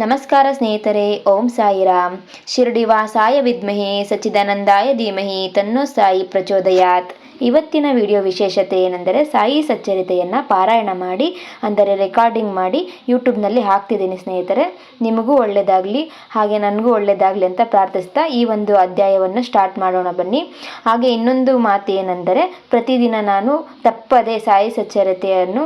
ನಮಸ್ಕಾರ ಸ್ನೇಹಿತರೆ, ಓಂ ಸಾಯಿರಾಮ್. ಶಿರಡಿ ವಾಸಾಯ ವಿದ್ಮಹೆ, ಸಚ್ಚಿದಾನಂದಾಯ ಧೀಮಹಿ, ತನ್ನೋ ಸಾಯಿ ಪ್ರಚೋದಯಾತ್. ಇವತ್ತಿನ ವಿಡಿಯೋ ವಿಶೇಷತೆ ಏನೆಂದರೆ, ಸಾಯಿ ಸಚ್ಚರಿತೆಯನ್ನು ಪಾರಾಯಣ ಮಾಡಿ, ಅಂದರೆ ರೆಕಾರ್ಡಿಂಗ್ ಮಾಡಿ ಯೂಟ್ಯೂಬ್ನಲ್ಲಿ ಹಾಕ್ತಿದ್ದೀನಿ ಸ್ನೇಹಿತರೆ. ನಿಮಗೂ ಒಳ್ಳೆಯದಾಗಲಿ ಹಾಗೆ ನನಗೂ ಒಳ್ಳೆಯದಾಗಲಿ ಅಂತ ಪ್ರಾರ್ಥಿಸ್ತಾ ಈ ಒಂದು ಅಧ್ಯಾಯವನ್ನು ಸ್ಟಾರ್ಟ್ ಮಾಡೋಣ ಬನ್ನಿ. ಹಾಗೆ ಇನ್ನೊಂದು ಮಾತು ಏನೆಂದರೆ ಪ್ರತಿದಿನ ನಾನು ತಪ್ಪದೆ ಸಾಯಿ ಸಚ್ಚರಿತೆಯನ್ನು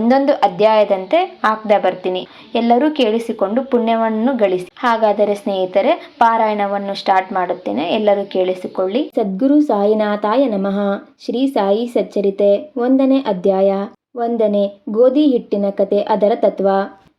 ಒಂದೊಂದು ಅಧ್ಯಾಯದಂತೆ ಹಾಕ್ತಾ ಬರ್ತೀನಿ. ಎಲ್ಲರೂ ಕೇಳಿಸಿಕೊಂಡು ಪುಣ್ಯವನ್ನು ಗಳಿಸಿ. ಹಾಗಾದರೆ ಸ್ನೇಹಿತರೆ, ಪಾರಾಯಣವನ್ನು ಸ್ಟಾರ್ಟ್ ಮಾಡುತ್ತೇನೆ. ಎಲ್ಲರೂ ಕೇಳಿಸಿಕೊಳ್ಳಿ. ಸದ್ಗುರು ಸಾಯಿನಾಥಾಯ ನಮಃ. ಶ್ರೀ ಸಾಯಿ ಸಚ್ಚರಿತೆ. ಒಂದನೇ ಅಧ್ಯಾಯ. ಒಂದನೇ ಗೋಧಿ ಹಿಟ್ಟಿನ ಕತೆ ಅದರ ತತ್ವ.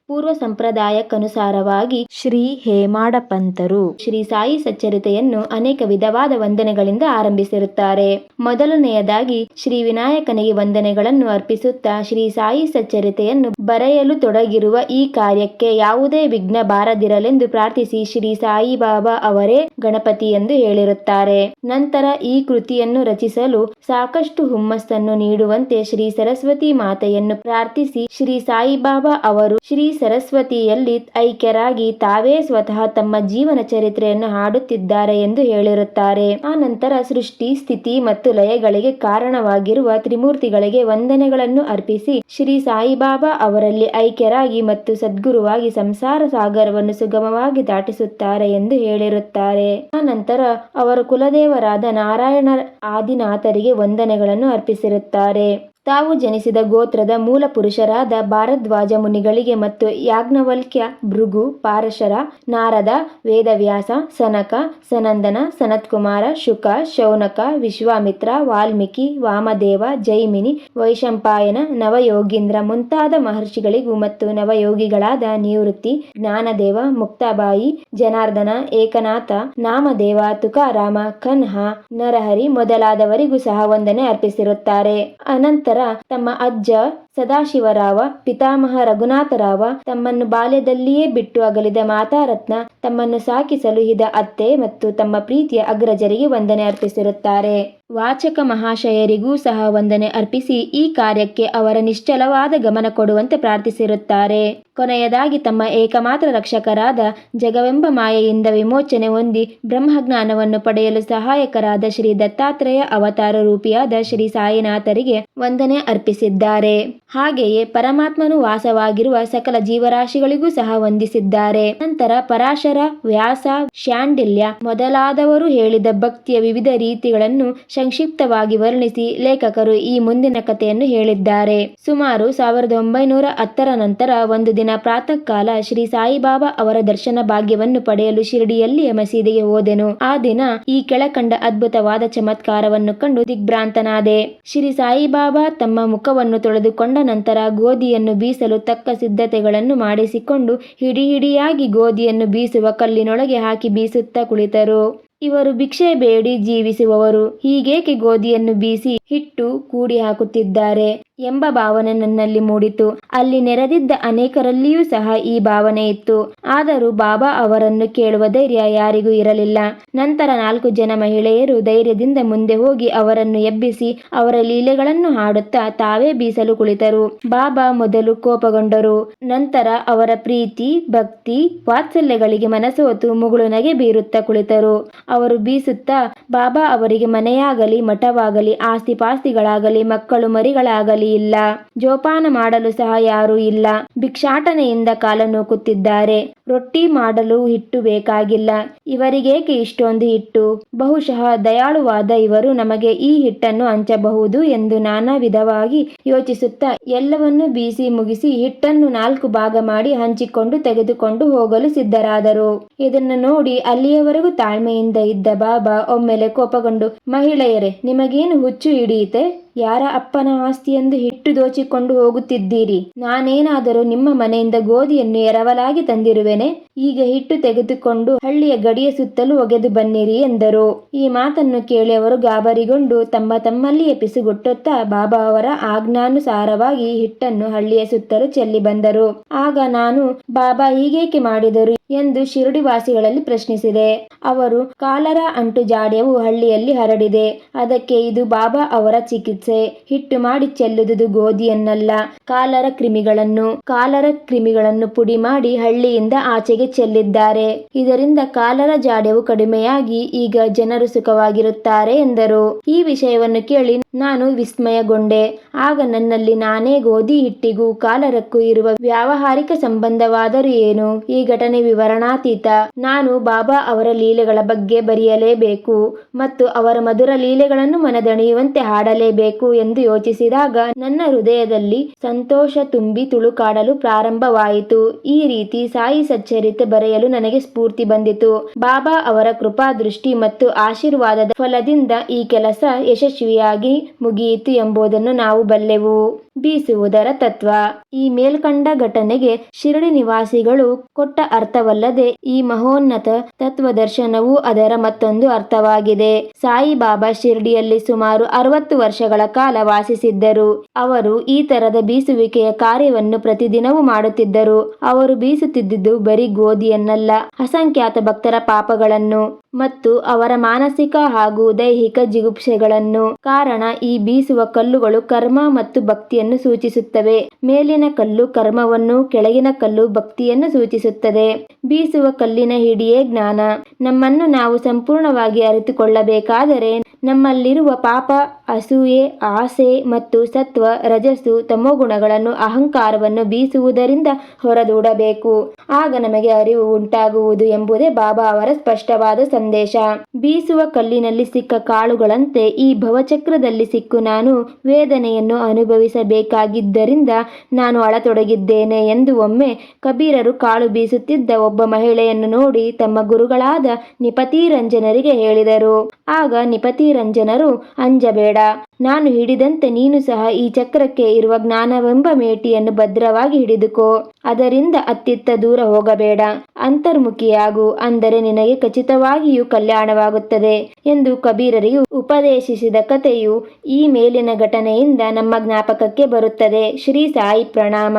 ಪೂರ್ವ ಸಂಪ್ರದಾಯಕ್ಕನುಸಾರವಾಗಿ ಶ್ರೀ ಹೇಮಾಡಪಂತರು ಶ್ರೀ ಸಾಯಿ ಸಚ್ಚರಿತೆಯನ್ನು ಅನೇಕ ವಿಧವಾದ ವಂದನೆಗಳಿಂದ ಆರಂಭಿಸಿರುತ್ತಾರೆ. ಮೊದಲನೆಯದಾಗಿ ಶ್ರೀ ವಿನಾಯಕನಿಗೆ ವಂದನೆಗಳನ್ನು ಅರ್ಪಿಸುತ್ತಾ ಶ್ರೀ ಸಾಯಿ ಸಚ್ಚರಿತೆಯನ್ನು ಬರೆಯಲು ತೊಡಗಿರುವ ಈ ಕಾರ್ಯಕ್ಕೆ ಯಾವುದೇ ವಿಘ್ನ ಬಾರದಿರಲೆಂದು ಪ್ರಾರ್ಥಿಸಿ ಶ್ರೀ ಸಾಯಿಬಾಬಾ ಅವರೇ ಗಣಪತಿ ಎಂದು ಹೇಳಿರುತ್ತಾರೆ. ನಂತರ ಈ ಕೃತಿಯನ್ನು ರಚಿಸಲು ಸಾಕಷ್ಟು ಹುಮ್ಮಸ್ಸನ್ನು ನೀಡುವಂತೆ ಶ್ರೀ ಸರಸ್ವತಿ ಮಾತೆಯನ್ನು ಪ್ರಾರ್ಥಿಸಿ ಶ್ರೀ ಸಾಯಿಬಾಬಾ ಅವರು ಶ್ರೀ ಸರಸ್ವತಿಯಲ್ಲಿ ಐಕ್ಯರಾಗಿ ತಾವೇ ಸ್ವತಃ ತಮ್ಮ ಜೀವನ ಚರಿತ್ರೆಯನ್ನು ಹಾಡುತ್ತಿದ್ದಾರೆ ಎಂದು ಹೇಳಿರುತ್ತಾರೆ. ಆ ನಂತರ ಸೃಷ್ಟಿ, ಸ್ಥಿತಿ ಮತ್ತು ಲಯಗಳಿಗೆ ಕಾರಣವಾಗಿರುವ ತ್ರಿಮೂರ್ತಿಗಳಿಗೆ ವಂದನೆಗಳನ್ನು ಅರ್ಪಿಸಿ ಶ್ರೀ ಸಾಯಿಬಾಬಾ ಅವರಲ್ಲಿ ಐಕ್ಯರಾಗಿ ಮತ್ತು ಸದ್ಗುರುವಾಗಿ ಸಂಸಾರ ಸಾಗರವನ್ನು ಸುಗಮವಾಗಿ ದಾಟಿಸುತ್ತಾರೆ ಎಂದು ಹೇಳಿರುತ್ತಾರೆ. ಆ ನಂತರ ಅವರು ಕುಲದೇವರಾದ ನಾರಾಯಣ ಆದಿನಾಥರಿಗೆ ವಂದನೆಗಳನ್ನು ಅರ್ಪಿಸಿರುತ್ತಾರೆ. ತಾವು ಜನಿಸಿದ ಗೋತ್ರದ ಮೂಲ ಪುರುಷರಾದ ಭಾರದ್ವಾಜ ಮುನಿಗಳಿಗೆ ಮತ್ತು ಯಾಜ್ಞವಲ್ಕ್ಯ ಭೃಗು ಪಾರಶರ, ನಾರದ, ವೇದವ್ಯಾಸ, ಸನಕ, ಸನಂದನ, ಸನತ್ಕುಮಾರ, ಶುಕ, ಶೌನಕ, ವಿಶ್ವಾಮಿತ್ರ, ವಾಲ್ಮೀಕಿ, ವಾಮದೇವ, ಜೈಮಿನಿ, ವೈಶಂಪಾಯನ, ನವಯೋಗೀಂದ್ರ ಮುಂತಾದ ಮಹರ್ಷಿಗಳಿಗೂ ಮತ್ತು ನವಯೋಗಿಗಳಾದ ನಿವೃತ್ತಿ, ಜ್ಞಾನದೇವ, ಮುಕ್ತಾಬಾಯಿ, ಜನಾರ್ದನ, ಏಕನಾಥ, ನಾಮದೇವ, ತುಕಾರಾಮ, ಕನ್ಹ, ನರಹರಿ ಮೊದಲಾದವರಿಗೂ ಸಹ ವಂದನೆ ಅರ್ಪಿಸಿರುತ್ತಾರೆ. ಅನಂತರ ತಮ್ಮ ಅಜ್ಜ ಸದಾಶಿವರಾವ, ಪಿತಾಮಹ ರಘುನಾಥರಾವ ತಮ್ಮನ್ನು ಬಾಲ್ಯದಲ್ಲಿಯೇ ಬಿಟ್ಟು ಅಗಲಿದ ಮಾತಾರತ್ನ ತಮ್ಮನ್ನು ಸಾಕಿ ಸಲುಹಿದ ಅತ್ತೆ ಮತ್ತು ತಮ್ಮ ಪ್ರೀತಿಯ ಅಗ್ರಜರಿಗೆ ವಂದನೆ ಅರ್ಪಿಸಿರುತ್ತಾರೆ. ವಾಚಕ ಮಹಾಶಯರಿಗೂ ಸಹ ವಂದನೆ ಅರ್ಪಿಸಿ ಈ ಕಾರ್ಯಕ್ಕೆ ಅವರ ನಿಶ್ಚಲವಾದ ಗಮನ ಕೊಡುವಂತೆ ಪ್ರಾರ್ಥಿಸಿರುತ್ತಾರೆ. ಕೊನೆಯದಾಗಿ ತಮ್ಮ ಏಕಮಾತ್ರ ರಕ್ಷಕರಾದ ಜಗವೆಂಬ ಮಾಯೆಯಿಂದ ವಿಮೋಚನೆ ಹೊಂದಿ ಬ್ರಹ್ಮಜ್ಞಾನವನ್ನು ಪಡೆಯಲು ಸಹಾಯಕರಾದ ಶ್ರೀ ದತ್ತಾತ್ರೇಯ ಅವತಾರ ರೂಪಿಯಾದ ಶ್ರೀ ಸಾಯಿನಾಥರಿಗೆ ವಂದನೆ ಅರ್ಪಿಸಿದ್ದಾರೆ. ಹಾಗೆಯೇ ಪರಮಾತ್ಮನು ವಾಸವಾಗಿರುವ ಸಕಲ ಜೀವರಾಶಿಗಳಿಗೂ ಸಹ ವಂದಿಸಿದ್ದಾರೆ. ನಂತರ ಪರಾಶರ, ವ್ಯಾಸ ಶಾಂಡಿಲ್ಯ ಮೊದಲಾದವರು ಹೇಳಿದ ಭಕ್ತಿಯ ವಿವಿಧ ರೀತಿಗಳನ್ನು ಸಂಕ್ಷಿಪ್ತವಾಗಿ ವರ್ಣಿಸಿ ಲೇಖಕರು ಈ ಮುಂದಿನ ಕಥೆಯನ್ನು ಹೇಳಿದ್ದಾರೆ. ಸುಮಾರು ಸಾವಿರದ ಒಂಬೈನೂರ ಹತ್ತರ ನಂತರ ಒಂದು ದಿನ ಪ್ರಾತಃ ಕಾಲ ಶ್ರೀ ಸಾಯಿಬಾಬಾ ಅವರ ದರ್ಶನ ಭಾಗ್ಯವನ್ನು ಪಡೆಯಲು ಶಿರಡಿಯಲ್ಲಿಯ ಮಸೀದಿಗೆ ಹೋದೆನು. ಆ ದಿನ ಈ ಕೆಳಕಂಡ ಅದ್ಭುತವಾದ ಚಮತ್ಕಾರವನ್ನು ಕಂಡು ದಿಗ್ಭ್ರಾಂತನಾದೆ. ಶ್ರೀ ಸಾಯಿಬಾಬಾ ತಮ್ಮ ಮುಖವನ್ನು ತೊಳೆದುಕೊಂಡ ನಂತರ ಗೋಧಿಯನ್ನು ಬೀಸಲು ತಕ್ಕ ಸಿದ್ಧತೆಗಳನ್ನು ಮಾಡಿಸಿಕೊಂಡು ಹಿಡಿ ಹಿಡಿಯಾಗಿ ಗೋಧಿಯನ್ನು ಬೀಸುವ ಕಲ್ಲಿನೊಳಗೆ ಹಾಕಿ ಬೀಸುತ್ತಾ ಕುಳಿತರು. ಇವರು ಭಿಕ್ಷೆ ಬೇಡಿ ಜೀವಿಸುವವರು. ಹೀಗೇಕೆ ಗೋಧಿಯನ್ನು ಬೀಸಿ ಹಿಟ್ಟು ಕೂಡಿ ಹಾಕುತ್ತಿದ್ದಾರೆ ಎಂಬ ಭಾವನೆ ನನ್ನಲ್ಲಿ ಮೂಡಿತು. ಅಲ್ಲಿ ನೆರೆದಿದ್ದ ಅನೇಕರಲ್ಲಿಯೂ ಸಹ ಈ ಭಾವನೆ ಇತ್ತು. ಆದರೂ ಬಾಬಾ ಅವರನ್ನು ಕೇಳುವ ಧೈರ್ಯ ಯಾರಿಗೂ ಇರಲಿಲ್ಲ. ನಂತರ ನಾಲ್ಕು ಜನ ಮಹಿಳೆಯರು ಧೈರ್ಯದಿಂದ ಮುಂದೆ ಹೋಗಿ ಅವರನ್ನು ಎಬ್ಬಿಸಿ ಅವರ ಲೀಲೆಗಳನ್ನು ಹಾಡುತ್ತಾ ತಾವೇ ಬೀಸಲು ಕುಳಿತರು. ಬಾಬಾ ಮೊದಲು ಕೋಪಗೊಂಡರು. ನಂತರ ಅವರ ಪ್ರೀತಿ, ಭಕ್ತಿ, ವಾತ್ಸಲ್ಯಗಳಿಗೆ ಮನಸೋತು ಮುಗುಳು ನಗೆ ಬೀರುತ್ತಾ ಕುಳಿತರು. ಅವರು ಬೀಸುತ್ತಾ ಬಾಬಾ ಅವರಿಗೆ ಮನೆಯಾಗಲಿ, ಮಠವಾಗಲಿ ಆಸ್ತಿ ಪಾಸ್ತಿಗಳಾಗಲಿ ಮಕ್ಕಳು ಮರಿಗಳಾಗಲಿ ಇಲ್ಲ. ಜೋಪಾನ ಮಾಡಲು ಸಹ ಯಾರೂ ಇಲ್ಲ. ಭಿಕ್ಷಾಟನೆಯಿಂದ ಕಾಲ ನೂಕುತ್ತಿದ್ದಾರೆ. ರೊಟ್ಟಿ ಮಾಡಲು ಹಿಟ್ಟು ಬೇಕಾಗಿಲ್ಲ. ಇವರಿಗೇಕೆ ಇಷ್ಟೊಂದು ಹಿಟ್ಟು? ಬಹುಶಃ ದಯಾಳುವಾದ ಇವರು ನಮಗೆ ಈ ಹಿಟ್ಟನ್ನು ಹಂಚಬಹುದು ಎಂದು ನಾನಾ ವಿಧವಾಗಿ ಯೋಚಿಸುತ್ತಾ ಎಲ್ಲವನ್ನೂ ಬೀಸಿ ಮುಗಿಸಿ ಹಿಟ್ಟನ್ನು ನಾಲ್ಕು ಭಾಗ ಮಾಡಿ ಹಂಚಿಕೊಂಡು ತೆಗೆದುಕೊಂಡು ಹೋಗಲು ಸಿದ್ಧರಾದರು. ಇದನ್ನು ನೋಡಿ ಅಲ್ಲಿಯವರೆಗೂ ತಾಳ್ಮೆಯಿಂದ ಇದ್ದ ಬಾಬಾ ಒಮ್ಮೆಲೆ ಕೋಪಗೊಂಡು, ಮಹಿಳೆಯರೇ, ನಿಮಗೇನು ಹುಚ್ಚು ಹಿಡಿಯಿತೆ ಯಾರ ಅಪ್ಪನ ಆಸ್ತಿಯೆಂದು ಹಿಟ್ಟು ದೋಚಿಕೊಂಡು ಹೋಗುತ್ತಿದ್ದೀರಿ? ನಾನೇನಾದರೂ ನಿಮ್ಮ ಮನೆಯಿಂದ ಗೋಧಿಯನ್ನು ಎರವಲಾಗಿ ತಂದಿರುವೆನೆ? ಈಗ ಹಿಟ್ಟು ತೆಗೆದುಕೊಂಡು ಹಳ್ಳಿಯ ಗಡಿಯ ಸುತ್ತಲೂ ಒಗೆದು ಬನ್ನಿರಿ ಎಂದರು. ಈ ಮಾತನ್ನು ಕೇಳಿ ಅವರು ಗಾಬರಿಗೊಂಡು ತಮ್ಮ ತಮ್ಮಲ್ಲಿಯೇ ಪಿಸುಗುಟ್ಟುತ್ತಾ ಬಾಬಾ ಅವರ ಆಜ್ಞಾನುಸಾರವಾಗಿ ಹಿಟ್ಟನ್ನು ಹಳ್ಳಿಯ ಸುತ್ತಲೂ ಚೆಲ್ಲಿ ಬಂದರು. ಆಗ ನಾನು, ಬಾಬಾ ಹೀಗೇಕೆ ಮಾಡಿದರು? ಎಂದು ಶಿರುಡಿ ವಾಸಿಗಳಲ್ಲಿ ಪ್ರಶ್ನಿಸಿದೆ. ಅವರು, ಕಾಲರ ಅಂಟು ಜಾಡ್ಯವು ಹಳ್ಳಿಯಲ್ಲಿ ಹರಡಿದೆ. ಅದಕ್ಕೆ ಇದು ಬಾಬಾ ಅವರ ಚಿಕಿತ್ಸೆ. ಹಿಟ್ಟು ಮಾಡಿ ಚೆಲ್ಲುವುದು ಗೋಧಿಯನ್ನಲ್ಲ. ಕಾಲರ ಕ್ರಿಮಿಗಳನ್ನು ಕಾಲರ ಕ್ರಿಮಿಗಳನ್ನು ಪುಡಿ ಮಾಡಿ ಹಳ್ಳಿಯಿಂದ ಆಚೆಗೆ ಚೆಲ್ಲಿದ್ದಾರೆ. ಇದರಿಂದ ಕಾಲರ ಜಾಡ್ಯವು ಕಡಿಮೆಯಾಗಿ ಈಗ ಜನರು ಸುಖವಾಗಿರುತ್ತಾರೆ ಎಂದರು. ಈ ವಿಷಯವನ್ನು ಕೇಳಿ ನಾನು ವಿಸ್ಮಯಗೊಂಡೆ. ಆಗ ನನ್ನಲ್ಲಿ ನಾನೇ ಗೋಧಿ ಹಿಟ್ಟಿಗೂ ಕಾಲರಕ್ಕೂ ಇರುವ ವ್ಯಾವಹಾರಿಕ ಸಂಬಂಧವಾದರೂ ಏನು? ಈ ಘಟನೆ ವಿವರಣಾತೀತ. ನಾನು ಬಾಬಾ ಅವರ ಲೀಲೆಗಳ ಬಗ್ಗೆ ಬರೆಯಲೇಬೇಕು ಮತ್ತು ಅವರ ಮಧುರ ಲೀಲೆಗಳನ್ನು ಮನದಣಿಯುವಂತೆ ಹಾಡಲೇಬೇಕು. ಎಂದು ಯೋಚಿಸಿದಾಗ ನನ್ನ ಹೃದಯದಲ್ಲಿ ಸಂತೋಷ ತುಂಬಿ ತುಳುಕಾಡಲು ಪ್ರಾರಂಭವಾಯಿತು. ಈ ರೀತಿ ಸಾಯಿ ಸಚ್ಚರಿತೆ ಬರೆಯಲು ನನಗೆ ಸ್ಫೂರ್ತಿ ಬಂದಿತು. ಬಾಬಾ ಅವರ ಕೃಪಾ, ದೃಷ್ಟಿ ಮತ್ತು ಆಶೀರ್ವಾದದ ಫಲದಿಂದ ಈ ಕೆಲಸ ಯಶಸ್ವಿಯಾಗಿ ಮುಗಿಯಿತು ಎಂಬುದನ್ನು ನಾವು ಬಲ್ಲೆವು. ಬೀಸುವುದರ ತತ್ವ. ಈ ಮೇಲ್ಕಂಡ ಘಟನೆಗೆ ಶಿರಡಿ ನಿವಾಸಿಗಳು ಕೊಟ್ಟ ಅರ್ಥವಲ್ಲದೆ ಈ ಮಹೋನ್ನತ ತತ್ವದರ್ಶನವು ಅದರ ಮತ್ತೊಂದು ಅರ್ಥವಾಗಿದೆ. ಸಾಯಿಬಾಬಾ ಶಿರಡಿಯಲ್ಲಿ ಸುಮಾರು ಅರವತ್ತು ವರ್ಷಗಳ ಕಾಲ ವಾಸಿಸಿದ್ದರು. ಅವರು ಈ ತರದ ಬೀಸುವಿಕೆಯ ಕಾರ್ಯವನ್ನು ಪ್ರತಿದಿನವೂ ಮಾಡುತ್ತಿದ್ದರು. ಅವರು ಬೀಸುತ್ತಿದ್ದುದು ಬರೀ ಗೋಧಿಯನ್ನಲ್ಲ, ಅಸಂಖ್ಯಾತ ಭಕ್ತರ ಪಾಪಗಳನ್ನು. ಮತ್ತು ಅವರ ಮಾನಸಿಕ ಹಾಗೂ ದೈಹಿಕ ಜಿಗುಪ್ಸೆಗಳನ್ನು. ಕಾರಣ, ಈ ಬೀಸುವ ಕಲ್ಲುಗಳು ಕರ್ಮ ಮತ್ತು ಭಕ್ತಿಯನ್ನು ಸೂಚಿಸುತ್ತವೆ. ಮೇಲಿನ ಕಲ್ಲು ಕರ್ಮವನ್ನು, ಕೆಳಗಿನ ಕಲ್ಲು ಭಕ್ತಿಯನ್ನು ಸೂಚಿಸುತ್ತದೆ. ಬೀಸುವ ಕಲ್ಲಿನ ಹಿಡಿಯೇ ಜ್ಞಾನ. ನಮ್ಮನ್ನು ನಾವು ಸಂಪೂರ್ಣವಾಗಿ ಅರಿತುಕೊಳ್ಳಬೇಕಾದರೆ ನಮ್ಮಲ್ಲಿರುವ ಪಾಪ ಅಸೂಯೆ, ಆಸೆ ಮತ್ತು ಸತ್ವ, ರಜಸ್ಸು ತಮೋಗುಣಗಳನ್ನು ಅಹಂಕಾರವನ್ನು ಬೀಸುವುದರಿಂದ ಹೊರದೂಡಬೇಕು. ಆಗ ನಮಗೆ ಅರಿವು ಉಂಟಾಗುವುದು ಎಂಬುದೇ ಬಾಬಾ ಅವರ ಸ್ಪಷ್ಟವಾದ ಸಂದೇಶ. ಬೀಸುವ ಕಲ್ಲಿನಲ್ಲಿ ಸಿಕ್ಕ ಕಾಳುಗಳಂತೆ ಈ ಭವಚಕ್ರದಲ್ಲಿ ಸಿಕ್ಕು ನಾನು ವೇದನೆಯನ್ನು ಅನುಭವಿಸಬೇಕಾಗಿದ್ದರಿಂದ ನಾನು ಅಳತೊಡಗಿದ್ದೇನೆ ಎಂದು ಒಮ್ಮೆ ಕಬೀರರು ಕಾಳು ಬೀಸುತ್ತಿದ್ದ ಒಬ್ಬ ಮಹಿಳೆಯನ್ನು ನೋಡಿ ತಮ್ಮ ಗುರುಗಳಾದ ನಿಪತಿರಂಜನರಿಗೆ ಹೇಳಿದರು. ಆಗ ನಿಪತಿರಂಜನರು, ಅಂಜಬೇಡ ನಾನು ಹಿಡಿದಂತೆ ನೀನು ಸಹ ಈ ಚಕ್ರಕ್ಕೆ ಇರುವ ಜ್ಞಾನವೆಂಬ ಮೇಟಿಯನ್ನು ಭದ್ರವಾಗಿ ಹಿಡಿದುಕೋ. ಅದರಿಂದ ಅತ್ತಿತ್ತ ದೂರ ಹೋಗಬೇಡ. ಅಂತರ್ಮುಖಿಯಾಗು. ಅಂದರೆ ನಿನಗೆ ಖಚಿತವಾಗಿಯೂ ಕಲ್ಯಾಣವಾಗುತ್ತದೆ ಎಂದು ಕಬೀರರಿಯು ಉಪದೇಶಿಸಿದ ಕಥೆಯು ಈ ಮೇಲಿನ ಘಟನೆಯಿಂದ ನಮ್ಮ ಜ್ಞಾಪಕಕ್ಕೆ ಬರುತ್ತದೆ. ಶ್ರೀ ಸಾಯಿ ಪ್ರಣಾಮ.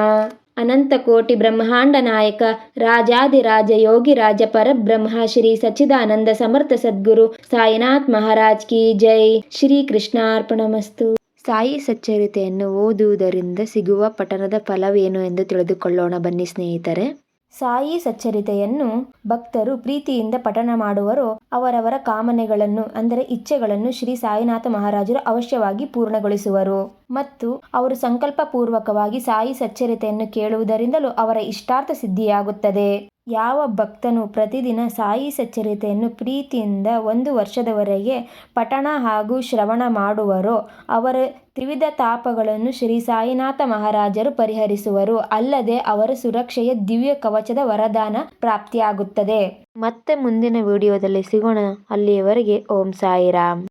ಅನಂತ ಕೋಟಿ ಬ್ರಹ್ಮಾಂಡ ನಾಯಕ ರಾಜಾದಿರಾಜ ಯೋಗಿರಾಜ ಪರಬ್ರಹ್ಮ, ಶ್ರೀ ಸಚ್ಚಿದಾನಂದ ಸಮರ್ಥ ಸದ್ಗುರು, ಸಾಯಿನಾಥ್ ಮಹಾರಾಜ್ ಕಿ ಜೈ. ಶ್ರೀ ಕೃಷ್ಣಾರ್ಪಣಮಸ್ತು ಸಾಯಿ ಸಚ್ಚರಿತೆಯನ್ನು ಓದುವುದರಿಂದ ಸಿಗುವ ಪಠನದ ಫಲವೇನು ಎಂದು ತಿಳಿದುಕೊಳ್ಳೋಣ ಬನ್ನಿ ಸ್ನೇಹಿತರೆ. ಸಾಯಿ ಸಚ್ಚರಿತೆಯನ್ನು ಭಕ್ತರು ಪ್ರೀತಿಯಿಂದ ಪಠನ ಮಾಡುವರೋ. ಅವರವರ ಕಾಮನೆಗಳನ್ನು, ಅಂದರೆ ಇಚ್ಛೆಗಳನ್ನು ಶ್ರೀ ಸಾಯಿನಾಥ ಮಹಾರಾಜರು ಅವಶ್ಯವಾಗಿ ಪೂರ್ಣಗೊಳಿಸುವರು. ಮತ್ತು ಅವರು ಸಂಕಲ್ಪ ಪೂರ್ವಕವಾಗಿ ಸಾಯಿ ಸಚ್ಚರಿತೆಯನ್ನು ಕೇಳುವುದರಿಂದಲೂ ಅವರ ಇಷ್ಟಾರ್ಥ ಸಿದ್ಧಿಯಾಗುತ್ತದೆ. ಯಾವ ಭಕ್ತನು ಪ್ರತಿದಿನ ಸಾಯಿ ಸಚ್ಚರಿತೆಯನ್ನು ಪ್ರೀತಿಯಿಂದ ಒಂದು ವರ್ಷದವರೆಗೆ ಪಠಣ ಹಾಗೂ ಶ್ರವಣ ಮಾಡುವರೋ, ಅವರ ತ್ರಿವಿಧ ತಾಪಗಳನ್ನು ಶ್ರೀ ಸಾಯಿನಾಥ ಮಹಾರಾಜರು ಪರಿಹರಿಸುವರು. ಅಲ್ಲದೆ ಅವರ ಸುರಕ್ಷೆಯ ದಿವ್ಯ ಕವಚದ ವರದಾನ ಪ್ರಾಪ್ತಿಯಾಗುತ್ತದೆ. ಮತ್ತೆ ಮುಂದಿನ ವಿಡಿಯೋದಲ್ಲಿ ಸಿಗೋಣ. ಅಲ್ಲಿಯವರೆಗೆ ಓಂ ಸಾಯಿರಾಮ್.